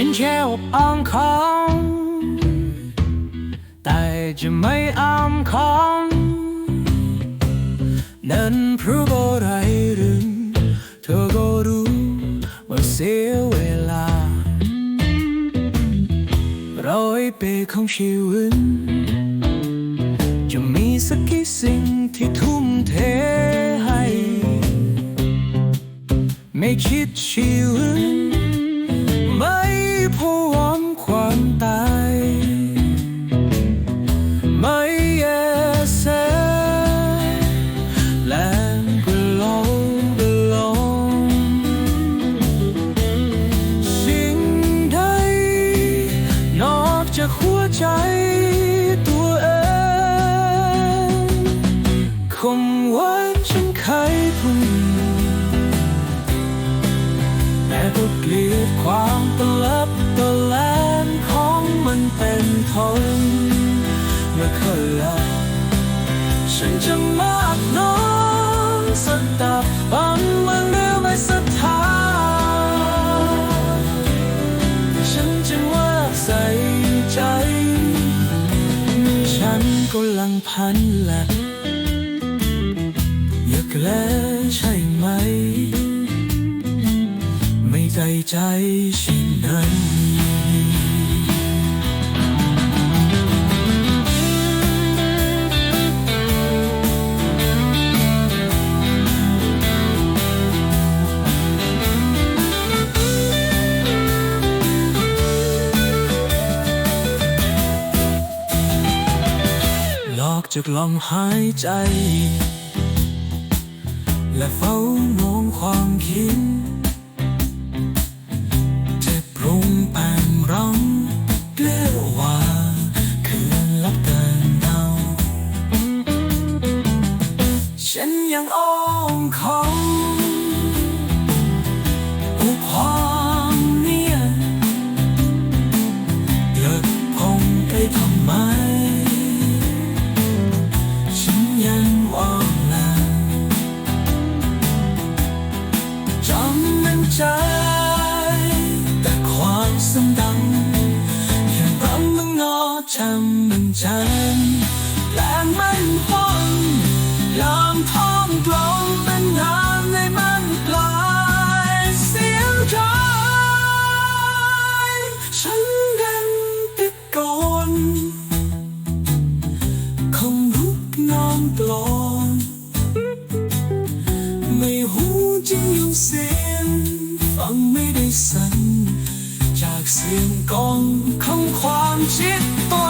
อบอ้างค้างแต่จะไม่อ้างค้างนั้นเพราะอะไรหรือเธอก็รู้ว่าเสียเวลาร้อยปีของชีวิตจะมีสักกี่สิ่งที่ทุ่มเทให้ ไม่คิดชีวิต จากหัวใจตัวเองคงไว้ฉันใครผู้หญิงแต่ก็เกลียดความตลับตะแลนของมันเป็นทนเมื่อเคยลาฉันจะม ก็ลังพันแหละอยากแล้วใช่ไหม ไม่ใจใจเช่นนั้น จากลมหายใจ และเฝ้ามองความคิดเจ็บปรุงแปงร้องเกลียวว่าคืนลับเดินเนาฉันยังอ้อมคอ ใจ แต่ความทรงดำยังรำมันงอจำมันจันแรงมันห้องยามท้องกลมเป็นน้ำในมันกลายเสียงใจฉันดังตะโกนคงลุกน้อนกลอนไม่หูจริงอยู่เสียง ฟังไม่ได้สัน จากเสียงกองของความชิดตัว